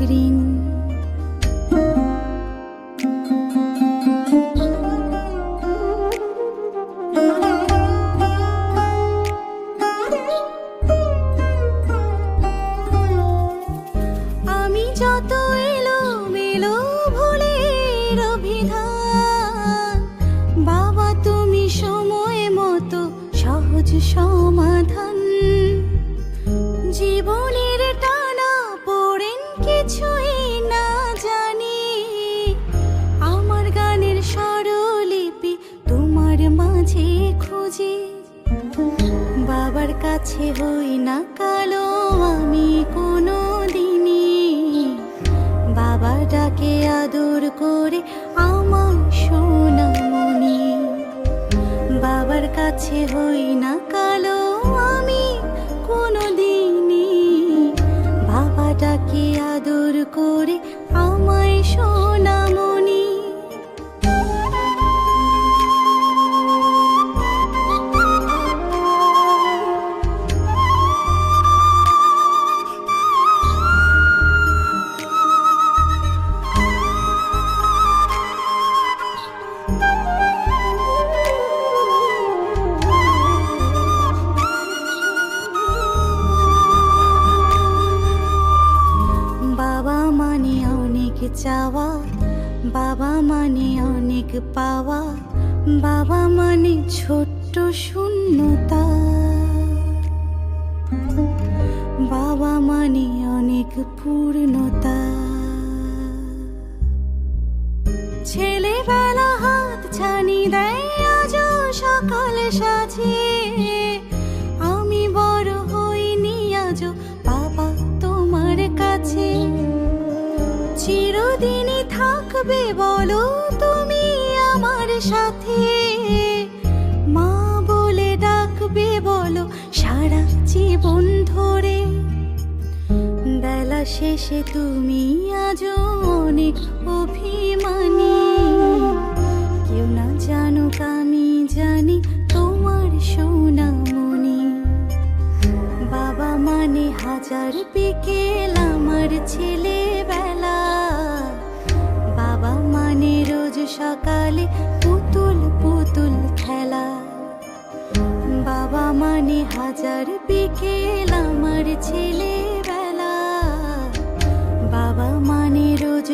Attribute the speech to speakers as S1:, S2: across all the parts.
S1: ঋণ আমি যত এলো বাবা তুমি সময় মতো সহজ সমাধান খুঁজি বাবার কাছে হই না কালো, আমি কোনো দিনই বাবা ডাকে আদর করে আমার সোনামণি বাবার কাছে হই না পূর্ণতা ছেলেবেলা হাত ছানি দেয়, আজ সকাল সাজে আমি বড় হইনি, আজ বাবা তোমার কাছে। চিরদিনই থাকবে বলো তুমি আমার সাথে। মা বলে ডাকবে বলো, সারা জীবন ধরে শেষে তুমি আজও অনেক অভিমানী। কেউ না জানো আমি জানি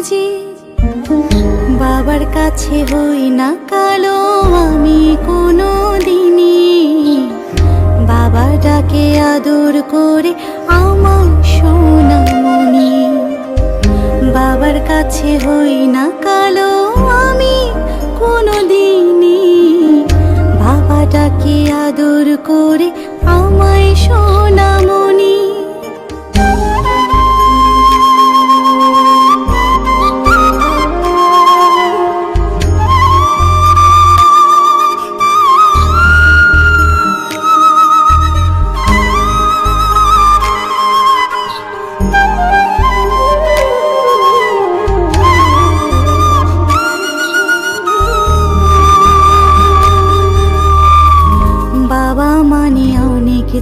S1: খুঁজি বাবার কাছে হই না কালো আমি কোনো দিনই বাবা ডাকে আদর করে আমার সোনামণি। বাবার কাছে হই না কালো আমি কোনো দিনই বাবাটাকে আদর করে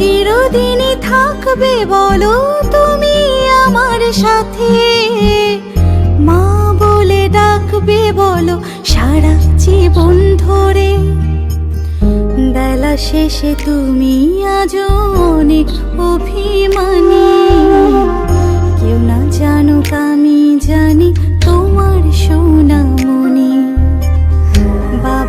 S1: চিরদিনই থাকবে বলো তুমি আমার সাথে। মা বলে ডাকবে বলো সারা জীবন ধরে। বেলা শেষে তুমি আজ অনেক অভিমানী। কেউ না জানুক আমি জানি তোমার সোনামণি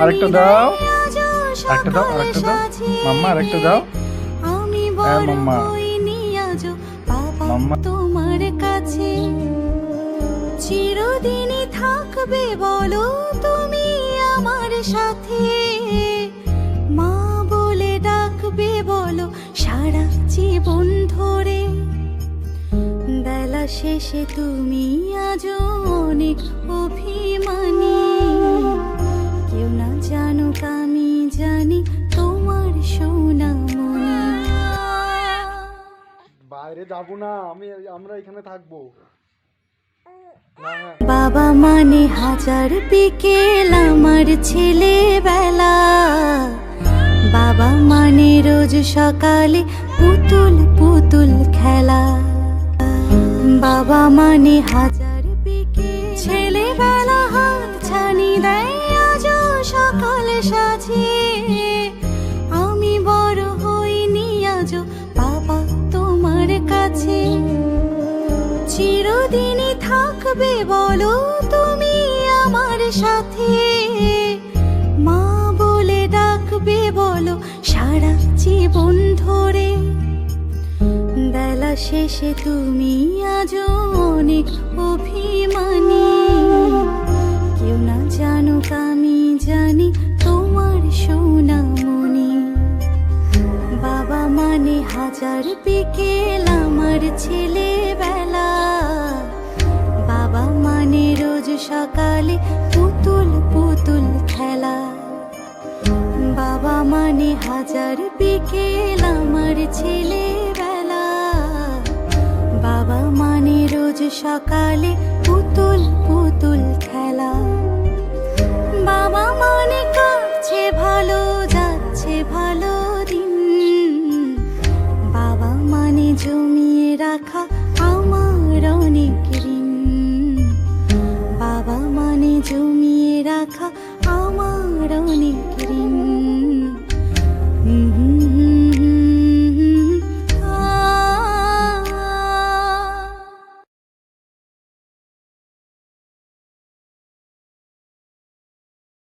S2: আরেকটা দাও। আরেকটা দাও, আরেকটা দাও। মাম্মা, আরেকটা দাও।
S1: আমি
S2: হ্যাঁ, মাম্মা। মাম্মা।
S1: তোমার কাছে চিরদিনই থাকবে বলো তুমি আমার সাথে মা বলে ডাকবে বলো সারা জীবন ধরে বেলা শেষে তুমি আজ অনেক অভিমানী জানুক আমি জানি তোমার সোনামণি
S3: বাইরে যাব না আমি আমরা এখানে থাকব।
S1: বাবা মানে হাজার বিকেল আমার ছেলেবেলা। বাবা মানে রোজ সকালে পুতুল পুতুল খেলা। বাবা মানে হাজার বিকেল ছেলেবেলা। সকাল সাজে, আমি বড় হইনি আজ বাবা তোমার কাছে। চিরদিনই থাকবে বলো তুমি আমার সাথে। মা বলে ডাকবে বলো সারা জীবন ধরে। বেলা শেষে তুমি আজ অনেক অভিমানী সকালে পুতুল পুতুল খেলা। বাবা মানে হাজার বাবা মানে রোজ সকালে পুতুল পুতুল খেলা। বাবা মানে